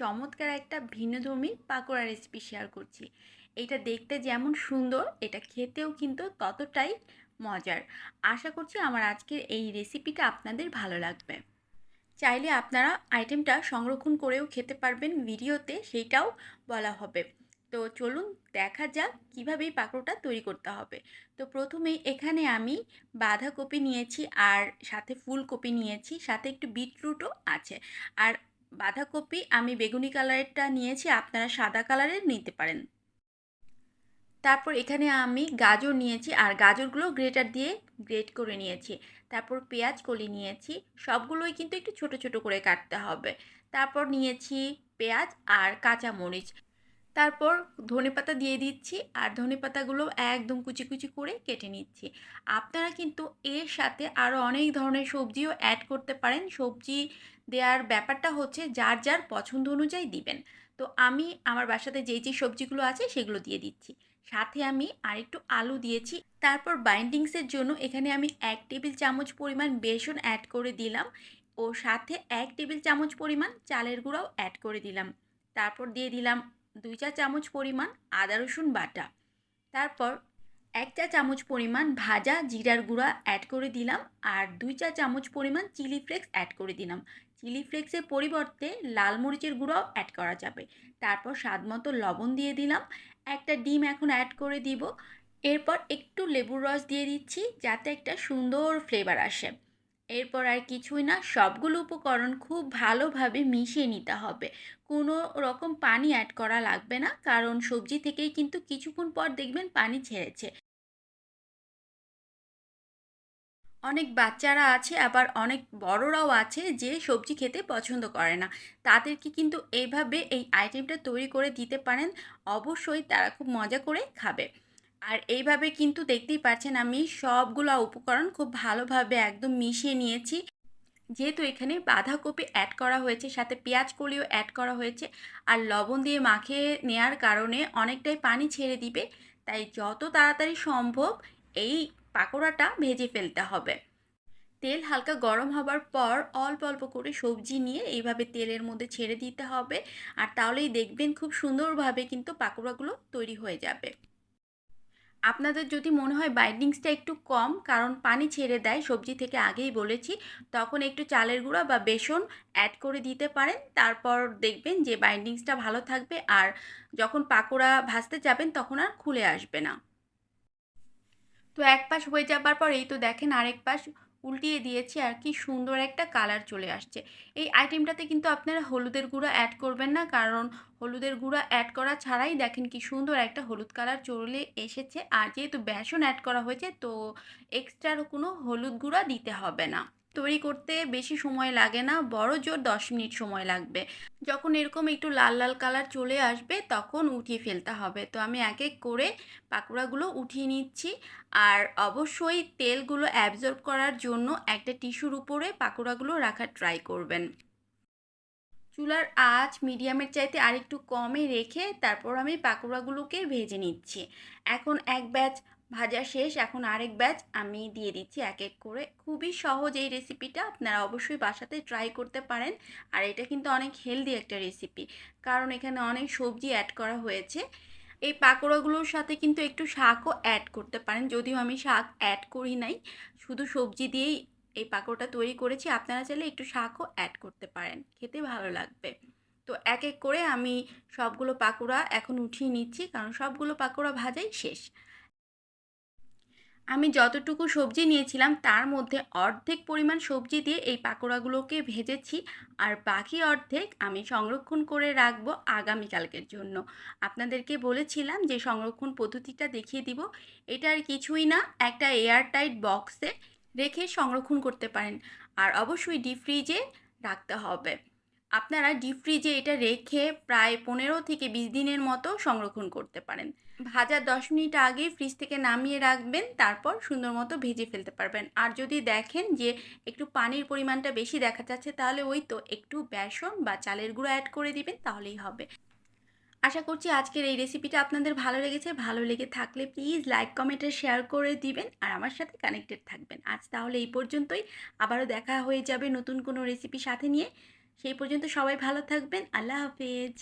চমৎকার একটা ভিন্নধর্মী pakora recipe share করছি। এটা দেখতে যেমন সুন্দর, এটা খেতেও কিন্তু ততটাই মজার। আশা করছি আমার আজকের এই রেসিপিটা আপনাদের ভালো লাগবে। চাইলে আপনারা আইটেমটা সংরক্ষণ করেও খেতে পারবেন ভিডিওতে, সেইটাও বলা হবে। তো চলুন দেখা যাক কীভাবে এই পাকোড়াটা তৈরি করতে হবে। তো প্রথমেই এখানে আমি বাঁধাকপি নিয়েছি আর সাথে ফুলকপি নিয়েছি, সাথে একটু বিটরুটও আছে। আর বাঁধাকপি আমি বেগুনি কালারেরটা নিয়েছি, আপনারা সাদা কালারের নিতে পারেন। তারপর এখানে আমি গাজর নিয়েছি আর গাজরগুলো গ্রেটার দিয়ে গ্রেট করে নিয়েছি। তারপর পেঁয়াজ কলি নিয়েছি, সবগুলোই কিন্তু একটু ছোট ছোট করে কাটতে হবে। তারপর নিয়েছি পেঁয়াজ আর কাঁচা মরিচ তারপর ধনে পাতা দিয়ে দিচ্ছি আর ধনে পাতাগুলো একদম কুচি কুচি করে কেটে নিচ্ছি। আপনারা কিন্তু এর সাথে আরও অনেক ধরনের সবজিও অ্যাড করতে পারেন। সবজি দেওয়ার ব্যাপারটা হচ্ছে যার যার পছন্দ অনুযায়ী দিবেন। তো আমি আমার বাসাতে যেই যে সবজিগুলো আছে সেগুলো দিয়ে দিচ্ছি। সাথে আমি আরেকটু আলু দিয়েছি। তারপর বাইন্ডিংসের জন্য এখানে আমি এক টেবিল চামচ পরিমাণ বেসন অ্যাড করে দিলাম ও সাথে এক টেবিল চামচ পরিমাণ চালের গুঁড়াও অ্যাড করে দিলাম। তারপর দিয়ে দিলাম দুই চা চামচ পরিমাণ আদা রসুন বাটা। তারপর এক চা চামচ পরিমাণ ভাজা জিরার গুঁড়া অ্যাড করে দিলাম আর দুই চা চামচ পরিমাণ চিলি ফ্লেক্স অ্যাড করে দিলাম। চিলি ফ্লেক্সের পরিবর্তে লাল মরিচের গুঁড়াও অ্যাড করা যাবে। তারপর স্বাদ মতো লবণ দিয়ে দিলাম। একটা ডিম এখন অ্যাড করে দিব। এরপর একটু লেবুর রস দিয়ে দিচ্ছি যাতে একটা সুন্দর ফ্লেভার আসে। এরপর আর কিছুই না, সবগুলো উপকরণ খুব ভালোভাবে মিশিয়ে নিতে হবে। কোনো রকম পানি অ্যাড করা লাগবে না, কারণ সবজি থেকেই কিন্তু কিছুক্ষণ পর দেখবেন পানি ছেড়েছে। অনেক বাচ্চারা আছে, আবার অনেক বড়রাও আছে যে সবজি খেতে পছন্দ করে না। তাদেরকে কিন্তু এইভাবে এই আইটেমটা তৈরি করে দিতে পারেন। অবশ্যই তারা খুব মজা করে খাবে। আর এইভাবে কিন্তু দেখতেই পাচ্ছেন আমি সবগুলো উপকরণ খুব ভালোভাবে একদম মিশিয়ে নিয়েছি। যেহেতু এখানে বাঁধাকপি অ্যাড করা হয়েছে, সাথে পেঁয়াজ কলিও অ্যাড করা হয়েছে আর লবণ দিয়ে মাখিয়ে নেওয়ার কারণে অনেকটাই পানি ছেড়ে দিবে। তাই যত তাড়াতাড়ি সম্ভব এই পাকোড়াটা ভেজে ফেলতে হবে। তেল হালকা গরম হবার পর অল্প অল্প করে সবজি নিয়ে এইভাবে তেলের মধ্যে ছেড়ে দিতে হবে। আর তাহলেই দেখবেন খুব সুন্দরভাবে কিন্তু পাকোড়াগুলো তৈরি হয়ে যাবে। আপনাদের যদি মনে হয় বাইন্ডিংসটা একটু কম, কারণ পানি ছেড়ে দেয়, সবজি থেকে আগেই বলেছি, তখন একটু চালের গুঁড়া বা বেসন অ্যাড করে দিতে পারেন। তারপর দেখবেন যে বাইন্ডিংসটা ভালো থাকবে আর যখন পাকোড়া ভাজতে যাবেন, তখন আর খুলে আসবে না। তো এক পাশ হয়ে যাবার পর, এই তো দেখেন আরেক পাশ উল্টিয়ে দিয়েছি আর কি সুন্দর একটা কালার চলে আসছে। এই আইটেমটাতে কিন্তু আপনারা হলুদের গুঁড়া অ্যাড করবেন না, কারণ হলুদের গুঁড়া অ্যাড করা ছাড়াই দেখেন কি সুন্দর একটা হলুদ কালার চলে এসেছে। আর যেহেতু বেসন অ্যাড করা হয়েছে, তো এক্সট্রা কোনো হলুদ গুঁড়া দিতে হবে না। তৈরি করতে বেশি সময় লাগে না, বড় জোর দশ মিনিট সময় লাগবে। যখন এরকম একটু লাল লাল কালার চলে আসবে, তখন উঠিয়ে ফেলতে হবে। তো আমি এক এক করে পাকোড়াগুলো উঠিয়ে নিচ্ছি। আর অবশ্যই তেলগুলো অ্যাবজর্ব করার জন্য একটা টিস্যুর উপরে পাকোড়াগুলো রাখার ট্রাই করবেন। চুলার আঁচ মিডিয়ামের চাইতে আরেকটু কমে রেখে তারপর আমি পাকোড়াগুলোকে ভেজে নিচ্ছি। এখন এক ব্যাচ ভাজা শেষ, এখন আরেক ব্যাচ আমি দিয়ে দিচ্ছি এক এক করে। খুবই সহজ এই রেসিপিটা আপনারা অবশ্যই বাসাতে ট্রাই করতে পারেন। আর এটা কিন্তু অনেক হেলদি একটা রেসিপি কারণ এখানে অনেক সবজি অ্যাড করা হয়েছে। এই পাকোড়াগুলোর সাথে কিন্তু একটু শাকও অ্যাড করতে পারেন, যদিও আমি শাক অ্যাড করি নাই। শুধু সবজি দিয়েই এই পাকোড়াটা তৈরি করেছি, আপনারা চাইলে একটু শাকও অ্যাড করতে পারেন, খেতে ভালো লাগবে। তো এক এক করে আমি সবগুলো পাকোড়া এখন উঠিয়ে নিচ্ছি, কারণ সবগুলো পাকোড়া ভাজাই শেষ। আমি যতটুকু সবজি নিয়েছিলাম, তার মধ্যে অর্ধেক পরিমাণ সবজি দিয়ে এই পাকোড়াগুলোকে ভেজেছি আর বাকি অর্ধেক আমি সংরক্ষণ করে রাখব আগামীকালকের জন্য। আপনাদেরকে বলেছিলাম যে সংরক্ষণ পদ্ধতিটা দেখিয়ে দিব। এটা আর কিছুই না, একটা এয়ারটাইট বক্সে রেখে সংরক্ষণ করতে পারেন। আর অবশ্যই ডিপ ফ্রিজে রাখতে হবে। আপনারা ডিপ ফ্রিজে এটা রেখে প্রায় পনেরো থেকে বিশ দিনের মতো সংরক্ষণ করতে পারেন। ভাজার দশ মিনিট আগে ফ্রিজ থেকে নামিয়ে রাখবেন, তারপর সুন্দর মতো ভেজে ফেলতে পারবেন। আর যদি দেখেন যে একটু পানির পরিমাণটা বেশি দেখা যাচ্ছে, তাহলে ওই তো একটু বেসন বা চালের গুঁড়ো অ্যাড করে দিবেন, তাহলেই হবে। আশা করছি আজকের এই রেসিপিটা আপনাদের ভালো লেগেছে। ভালো লেগে থাকলে প্লিজ লাইক কমেন্টে শেয়ার করে দিবেন আর আমার সাথে কানেক্টেড থাকবেন। আজ তাহলে এই পর্যন্তই। আবারও দেখা হয়ে যাবে নতুন কোনো রেসিপি সাথে নিয়ে। সেই পর্যন্ত সবাই ভালো থাকবেন। আল্লাহ হাফেজ।